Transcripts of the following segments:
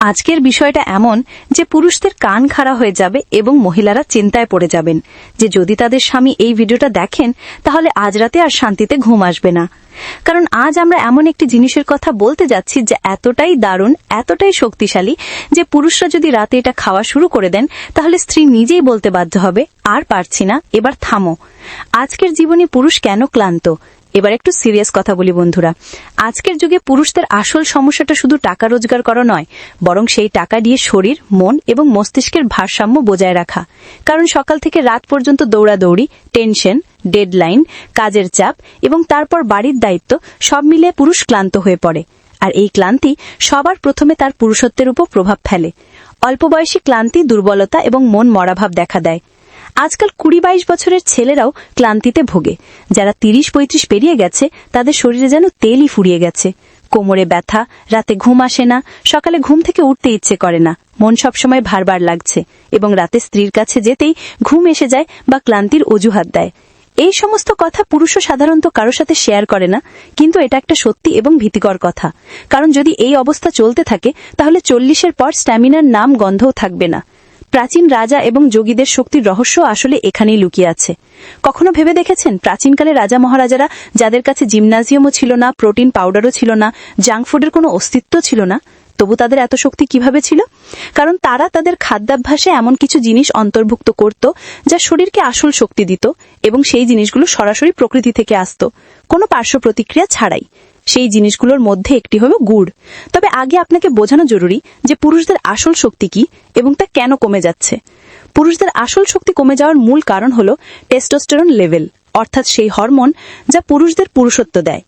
আজকের বিষয়টা এমন যে পুরুষদের কান খাড়া হয়ে যাবে এবং মহিলারা চিন্তায় পড়ে যাবেন। যে যদি তাদের স্বামী এই ভিডিওটা দেখেন, তাহলে আজ রাতে আর শান্তিতে ঘুম আসবে না। কারণ আজ আমরা এমন একটি জিনিসের কথা বলতে যাচ্ছি যে এতটাই দারুণ, এতটাই শক্তিশালী যে পুরুষরা যদি রাতে এটা খাওয়া শুরু করে দেন, তাহলে স্ত্রী নিজেই বলতে বাধ্য হবে, আর পারছি না, এবার থামো। আজকের জীবনে পুরুষ কেন ক্লান্ত? এবার একটু সিরিয়াস কথা বলি বন্ধুরা। আজকের যুগে পুরুষদের আসল সমস্যাটা শুধু টাকা রোজগার করা নয়, বরং সেই টাকা দিয়ে শরীর, মন এবং মস্তিষ্কের ভারসাম্য বজায় রাখা। কারণ সকাল থেকে রাত পর্যন্ত দৌড়াদৌড়ি, টেনশন ডেডলাইন, কাজের চাপ এবং তারপর বাড়ির দায়িত্ব সব মিলিয়ে পুরুষ ক্লান্ত হয়ে পড়ে। আর এই ক্লান্তি সবার প্রথমে তার পুরুষত্বের উপর প্রভাব ফেলে। অল্প বয়সী ক্লান্তি, দুর্বলতা এবং মন মরাভাব দেখা দেয়। আজকাল কুড়ি বাইশ বছরের ছেলেরাও ক্লান্তিতে ভোগে। যারা তিরিশ পঁয়ত্রিশ পেরিয়ে গেছে, তাদের শরীরে যেন তেলই ফুরিয়ে গেছে। কোমরে ব্যথা, রাতে ঘুম আসে না, সকালে ঘুম থেকে উঠতে ইচ্ছে করে না, মন সবসময় ভারবার লাগছে এবং রাতে স্ত্রীর কাছে যেতেই ঘুম এসে যায় বা ক্লান্তির অজুহাত দেয়। এই সমস্ত কথা পুরুষও সাধারণত কারোর সাথে শেয়ার করে না, কিন্তু এটা একটা সত্যি এবং ভীতিকর কথা। কারণ যদি এই অবস্থা চলতে থাকে, তাহলে চল্লিশের পর স্ট্যামিনার নাম গন্ধও থাকবে না। প্রাচীন রাজা এবং যোগীদের শক্তির রহস্য আসলে এখানেই লুকিয়ে আছে। কখনো ভেবে দেখেছেন, প্রাচীনকালে রাজা মহারাজারা যাদের কাছে জিমনাজিয়ামও ছিল না, প্রোটিন পাউডারও ছিল না, জাঙ্ক ফুডের কোনো অস্তিত্ব ছিল না? তবু তাদের এত শক্তি কীভাবে ছিল? কারণ তারা তাদের খাদ্যাভ্যাসে এমন কিছু জিনিস অন্তর্ভুক্ত করত, যা শরীরকে আসল শক্তি দিত এবং সেই জিনিসগুলো সরাসরি প্রকৃতি থেকে আসত। কোনো পার্শ্ব প্রতিক্রিয়া ছাড়াই। সেই জিনিসগুলোর মধ্যে একটি হলো গুড়। তবে আগে আপনাকে বোঝানো জরুরি যে পুরুষদের আসল শক্তি কি এবং তা কেন কমে যাচ্ছে। পুরুষদের আসল শক্তি কমে যাওয়ার মূল কারণ হলো টেস্টোস্টেরন লেভেল, অর্থাৎ সেই হরমোন যা পুরুষদের পুরুষত্ব দেয়।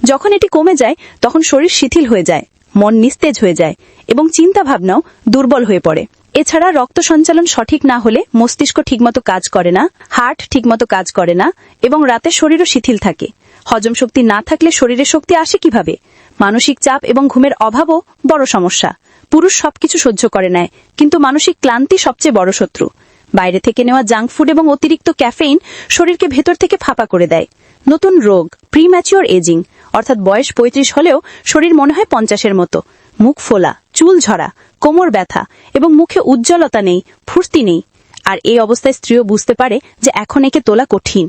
যখন এটি কমে যায়, তখন শরীর শিথিল হয়ে যায়। মন নিস্তেজ হয়ে যায় এবং চিন্তা ভাবনাও দুর্বল হয়ে পড়ে। এছাড়া রক্ত সঞ্চালন সঠিক না হলে মস্তিষ্ক ঠিকমতো কাজ করে না, হার্ট ঠিকমতো কাজ করে না এবং রাতে শরীরও শিথিল থাকে। হজম শক্তি না থাকলে শরীরে শক্তি আসে কীভাবে? মানসিক চাপ এবং ঘুমের অভাবও বড় সমস্যা। পুরুষ সবকিছু সহ্য করে নেয়, কিন্তু মানসিক ক্লান্তি সবচেয়ে বড় শত্রু। বাইরে থেকে নেওয়া জাঙ্ক ফুড এবং অতিরিক্ত ক্যাফেইন শরীরকে ভেতর থেকে ফাঁপা করে দেয়। নতুন রোগ প্রিম্যাচিওর এজিং অর্থাৎ বয়স পঁয়ত্রিশ হলেও শরীর মনে হয় পঞ্চাশের মতো। মুখ ফোলা, চুল ঝরা, কোমর ব্যথা এবং মুখে উজ্জ্বলতা নেই, ফুর্তি নেই। আর এই অবস্থায় স্ত্রীও বুঝতে পারে যে এখন একে তোলা কঠিন।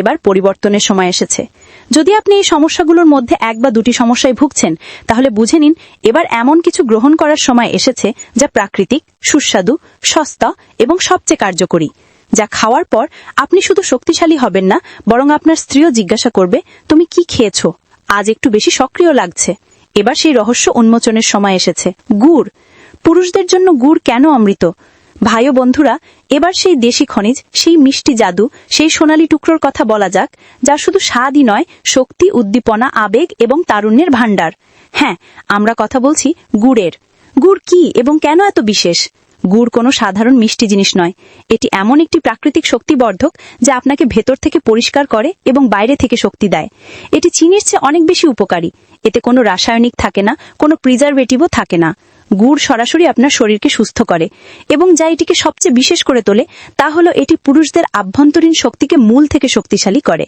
এবার পরিবর্তনের সময় এসেছে। যদি আপনি এই সমস্যাগুলোর মধ্যে এক বা দুটি সমস্যায় ভুগছেন, তাহলে বুঝে নিন, এবার এমন কিছু গ্রহণ করার সময় এসেছে যা প্রাকৃতিক, সুস্বাদু, সস্তা এবং সবচেয়ে কার্যকরী, যা খাওয়ার পর আপনি শুধু শক্তিশালী হবেন না, বরং আপনার স্ত্রীও জিজ্ঞাসা করবে, তুমি কি খেয়েছো? আজ একটু বেশি সক্রিয় লাগছে। এবার সেই রহস্য উন্মোচনের সময় এসেছে। গুড়। পুরুষদের জন্য গুড় কেন অমৃত? ভাই ও বন্ধুরা, এবার সেই দেশি খনিজ, সেই মিষ্টি জাদু, সেই সোনালী টুকরোর কথা বলা যাক, যা শুধু স্বাদই নয়, শক্তি, উদ্দীপনা, আবেগ এবং তারুণ্যের ভাণ্ডার। হ্যাঁ আমরা কথা বলছি গুড়ের। গুড় কি এবং কেন এত বিশেষ? গুড় কোনো সাধারণ মিষ্টি জিনিস নয়। এটি এমন একটি প্রাকৃতিক শক্তিবর্ধক যা আপনাকে ভেতর থেকে পরিষ্কার করে এবং বাইরে থেকে শক্তি দেয়। এটি চিনির চেয়ে অনেক বেশি উপকারী। এতে কোনো রাসায়নিক থাকে না, কোনো প্রিজারভেটিভও থাকে না। গুড় সরাসরি আপনার শরীরকে সুস্থ করে। এবং যা এটিকে সবচেয়ে বিশেষ করে তোলে, তা হলো এটি পুরুষদের আভ্যন্তরীণ শক্তিকে মূল থেকে শক্তিশালী করে।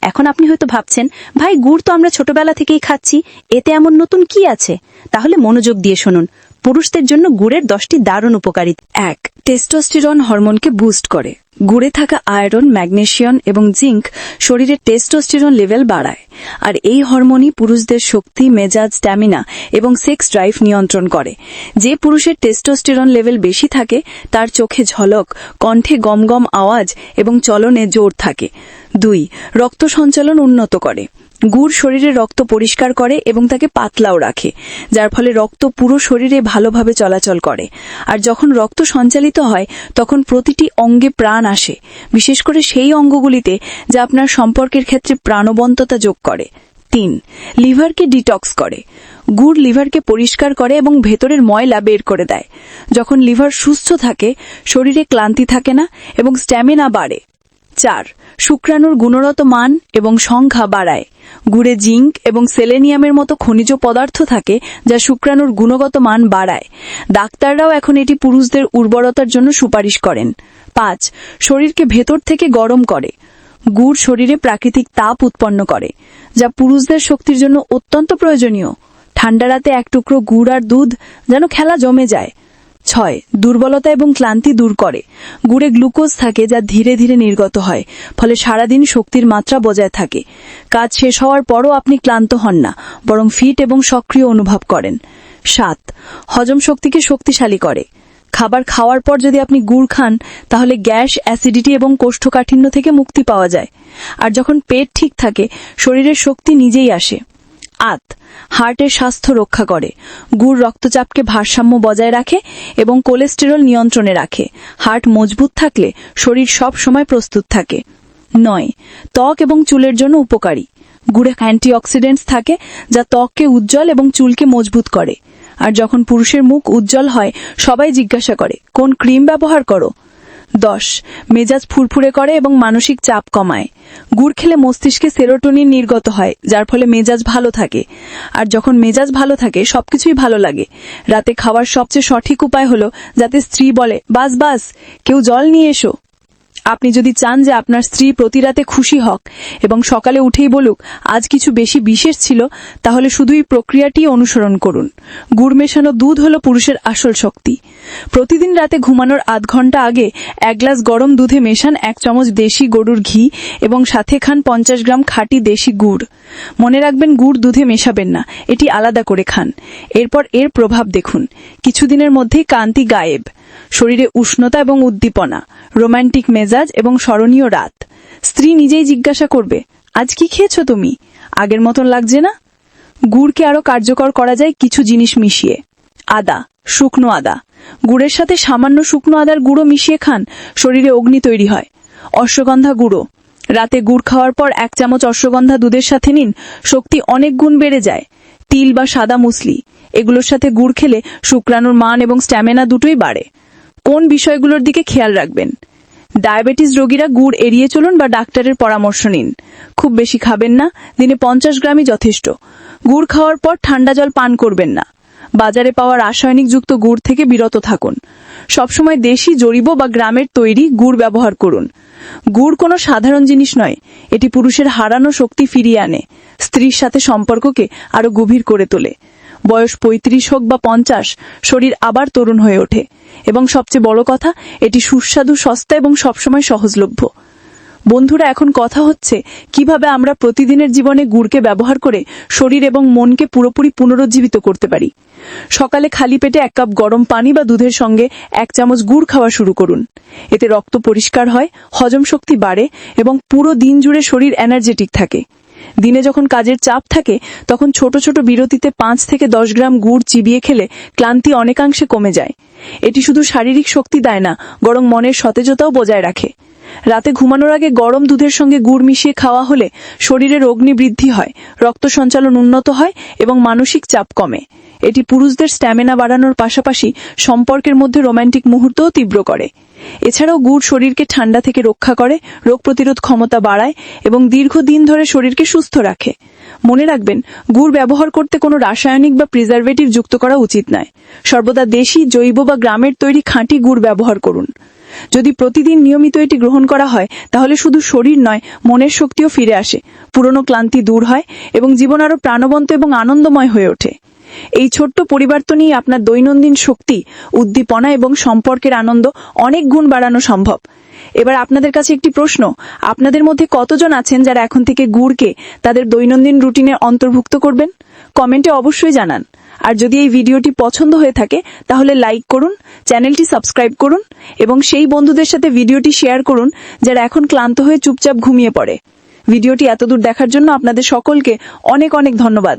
এখন আপনি হয়তো ভাবছেন, ভাই, গুড় তো আমরা ছোটবেলা থেকেই খাচ্ছি, এতে এমন নতুন কি আছে? তাহলে মনোযোগ দিয়ে শুনুন। পুরুষদের জন্য গুড়ের দশটি দারুণ উপকারিতা। এক, টেস্টোস্টিরন হরমোনকে বুস্ট করে। গুড়ে থাকা আয়রন, ম্যাগনেশিয়াম এবং জিঙ্ক শরীরের টেস্টোস্টেরন লেভেল বাড়ায়। আর এই হরমোনই পুরুষদের শক্তি, মেজাজ, স্ট্যামিনা এবং সেক্স ড্রাইভ নিয়ন্ত্রণ করে। যে পুরুষের টেস্টোস্টেরন লেভেল বেশি থাকে, তার চোখে ঝলক, কণ্ঠে গমগম আওয়াজ এবং চলনে জোর থাকে। দুই, রক্ত সঞ্চালন উন্নত করে। গুড় শরীরে রক্ত পরিষ্কার করে এবং তাকে পাতলাও রাখে, যার ফলে রক্ত পুরো শরীরে ভালোভাবে চলাচল করে। আর যখন রক্ত সঞ্চালিত হয়, তখন প্রতিটি অঙ্গে প্রাণ আসে, বিশেষ করে সেই অঙ্গগুলিতে যা আপনার সম্পর্কের ক্ষেত্রে প্রাণবন্ততা যোগ করে। তিন, লিভারকে ডিটক্স করে। গুড় লিভারকে পরিষ্কার করে এবং ভেতরের ময়লা বের করে দেয়। যখন লিভার সুস্থ থাকে, শরীরে ক্লান্তি থাকে না এবং স্ট্যামিনা বাড়ে। চার, শুক্রাণুর গুণগত মান এবং সংখ্যা বাড়ায়। গুড়ে জিঙ্ক এবং সেলেনিয়ামের মতো খনিজ পদার্থ থাকে যা শুক্রাণুর গুণগত মান বাড়ায়। ডাক্তাররাও এখন এটি পুরুষদের উর্বরতার জন্য সুপারিশ করেন। পাঁচ, শরীরকে ভেতর থেকে গরম করে। গুড় শরীরে প্রাকৃতিক তাপ উৎপন্ন করে, যা পুরুষদের শক্তির জন্য অত্যন্ত প্রয়োজনীয়। ঠান্ডা রাতে এক টুকরো গুড় আর দুধ যেন খেলা জমে যায়। ছয়, দুর্বলতা এবং ক্লান্তি দূর করে। গুড়ে গ্লুকোজ থাকে যা ধীরে ধীরে নির্গত হয়, ফলে সারাদিন শক্তির মাত্রা বজায় থাকে। কাজ শেষ হওয়ার পরও আপনি ক্লান্ত হন না, বরং ফিট এবং সক্রিয় অনুভব করেন। সাত, হজম শক্তিকে শক্তিশালী করে। খাবার খাওয়ার পর যদি আপনি গুড় খান, তাহলে গ্যাস, অ্যাসিডিটি এবং কোষ্ঠকাঠিন্য থেকে মুক্তি পাওয়া যায়। আর যখন পেট ঠিক থাকে, শরীরের শক্তি নিজেই আসে। আত, হার্টের স্বাস্থ্য রক্ষা করে, গুড় রক্তচাপকে ভারসাম্য বজায় রাখে এবং কোলেস্টেরল নিয়ন্ত্রণে রাখে। হার্ট মজবুত থাকলে শরীর সব সময় প্রস্তুত থাকে। নয়, ত্বক এবং চুলের জন্য উপকারী। গুড়ে অ্যান্টিঅক্সিডেন্টস থাকে যা ত্বককে উজ্জ্বল এবং চুলকে মজবুত করে। আর যখন পুরুষের মুখ উজ্জ্বল হয়, সবাই জিজ্ঞাসা করে, কোন ক্রিম ব্যবহার করো? দশ। মেজাজ ফুরফুরে করে এবং মানসিক চাপ কমায়। গুড় খেলে মস্তিষ্কে সেরোটোনিন নির্গত হয়, যার ফলে মেজাজ ভালো থাকে। আর যখন মেজাজ ভালো থাকে, সবকিছুই ভালো লাগে। রাতে খাওয়ার সবচেয়ে সঠিক উপায় হলো যাতে স্ত্রী বলে, বাস বাস, কেউ জল নিয়ে এসো। আপনি যদি চান যে আপনার স্ত্রী প্রতি রাতে খুশি হক এবং সকালে উঠেই বলুক, আজ কিছু বেশি বিশেষ ছিল, তাহলে শুধু এই প্রক্রিয়াটি অনুসরণ করুন। গুড় মেশানো দুধ হলো পুরুষের আসল শক্তি। প্রতিদিন রাতে ঘুমানোর আধ ঘণ্টা আগে এক গ্লাস গরম দুধে মেশান এক চামচ দেশি গরুর ঘি এবং সাথে খান পঞ্চাশ গ্রাম খাঁটি দেশি গুড়। মনে রাখবেন গুড় দুধে মেশাবেন না, এটি আলাদা করে খান। এরপর এর প্রভাব দেখুন। কিছুদিনের মধ্যেই কান্তি গায়েব। শরীরে উষ্ণতা এবং উদ্দীপনা, রোমান্টিক মেজাজ এবং স্মরণীয় রাত। স্ত্রী নিজেই জিজ্ঞাসা করবে, আজ কি খেয়েছো তুমি? আগের মতন লাগছে না? গুড়কে আরও কার্যকর করা যায় কিছু জিনিস মিশিয়ে। আদা, শুকনো আদা। গুড়ের সাথে সামান্য শুকনো আদার গুঁড়ো মিশিয়ে খান, শরীরে অগ্নি তৈরি হয়। অশ্বগন্ধা গুঁড়ো। রাতে গুড় খাওয়ার পর এক চামচ অশ্বগন্ধা দুধের সাথে নিন, শক্তি অনেক গুণ বেড়ে যায়। তিল বা সাদা মুসলি, এগুলোর সাথে গুড় খেলে শুক্রাণুর মান এবং স্ট্যামিনা দুটোই বাড়ে। কোন বিষয়গুলোর দিকে খেয়াল রাখবেন? ডায়াবেটিস রোগীরা গুড় এড়িয়ে চলুন বা ডাক্তারের পরামর্শ নিন। খুব বেশি খাবেন না, দিনে পঞ্চাশ গ্রামই যথেষ্ট। গুড় খাওয়ার পর ঠান্ডা জল পান করবেন না। বাজারে পাওয়া রাসায়নিকযুক্ত গুড় থেকে বিরত থাকুন। সবসময় দেশি জরিব বা গ্রামের তৈরি গুড় ব্যবহার করুন। গুড় কোনো সাধারণ জিনিস নয়, এটি পুরুষের হারানো শক্তি ফিরিয়ে আনে, স্ত্রীর সাথে সম্পর্ককে আরও গভীর করে তোলে। বয়স পঁয়ত্রিশ হোক বা পঞ্চাশ, শরীর আবার তরুণ হয়ে ওঠে। এবং সবচেয়ে বড় কথা, এটি সুস্বাদু, সস্তা এবং সবসময় সহজলভ্য। বন্ধুরা, এখন কথা হচ্ছে, কীভাবে আমরা প্রতিদিনের জীবনে গুড়কে ব্যবহার করে শরীর এবং মনকে পুরোপুরি পুনরুজ্জীবিত করতে পারি? সকালে খালি পেটে এক কাপ গরম পানি বা দুধের সঙ্গে এক চামচ গুড় খাওয়া শুরু করুন। এতে রক্ত পরিষ্কার হয়, হজম শক্তি বাড়ে এবং পুরো দিন জুড়ে শরীর এনার্জেটিক থাকে। দিনে যখন কাজের চাপ থাকে, তখন ছোট ছোট বিরতিতে পাঁচ থেকে দশ গ্রাম গুড় চিবিয়ে খেলে ক্লান্তি অনেকাংশে কমে যায়। এটি শুধু শারীরিক শক্তি দেয় না, বরং মনের সতেজতাও বজায় রাখে। রাতে ঘুমানোর আগে গরম দুধের সঙ্গে গুড় মিশিয়ে খাওয়া হলে শরীরের অগ্নি বৃদ্ধি হয়, রক্ত সঞ্চালন উন্নত হয় এবং মানসিক চাপ কমে। এটি পুরুষদের স্ট্যামিনা বাড়ানোর পাশাপাশি সম্পর্কের মধ্যে রোমান্টিক মুহূর্তও তীব্র করে। এছাড়াও গুড় শরীরকে ঠান্ডা থেকে রক্ষা করে, রোগ প্রতিরোধ ক্ষমতা বাড়ায় এবং দীর্ঘদিন ধরে শরীরকে সুস্থ রাখে। মনে রাখবেন, গুড় ব্যবহার করতে কোনো রাসায়নিক বা প্রিজারভেটিভ যুক্ত করা উচিত নয়। সর্বদা দেশি, জৈব বা গ্রামের তৈরি খাঁটি গুড় ব্যবহার করুন। যদি প্রতিদিন নিয়মিত এটি গ্রহণ করা হয়, তাহলে শুধু শরীর নয়, মনের শক্তিও ফিরে আসে। পুরনো ক্লান্তি দূর হয় এবং জীবন আরও প্রাণবন্ত এবং আনন্দময় হয়ে ওঠে। এই ছোট্ট পরিবর্তনই আপনার দৈনন্দিন শক্তি, উদ্দীপনা এবং সম্পর্কের আনন্দ অনেক গুণ বাড়ানো সম্ভব। এবার আপনাদের কাছে একটি প্রশ্ন, আপনাদের মধ্যে কতজন আছেন যারা এখন থেকে গুড়কে তাদের দৈনন্দিন রুটিনে অন্তর্ভুক্ত করবেন? কমেন্টে অবশ্যই জানান। আর যদি এই ভিডিওটি পছন্দ হয়ে থাকে, তাহলে লাইক করুন, চ্যানেলটি সাবস্ক্রাইব করুন এবং সেই বন্ধুদের সাথে ভিডিওটি শেয়ার করুন যারা এখন ক্লান্ত হয়ে চুপচাপ ঘুমিয়ে পড়ে। ভিডিওটি এতদূর দেখার জন্য আপনাদের সকলকে অনেক অনেক ধন্যবাদ।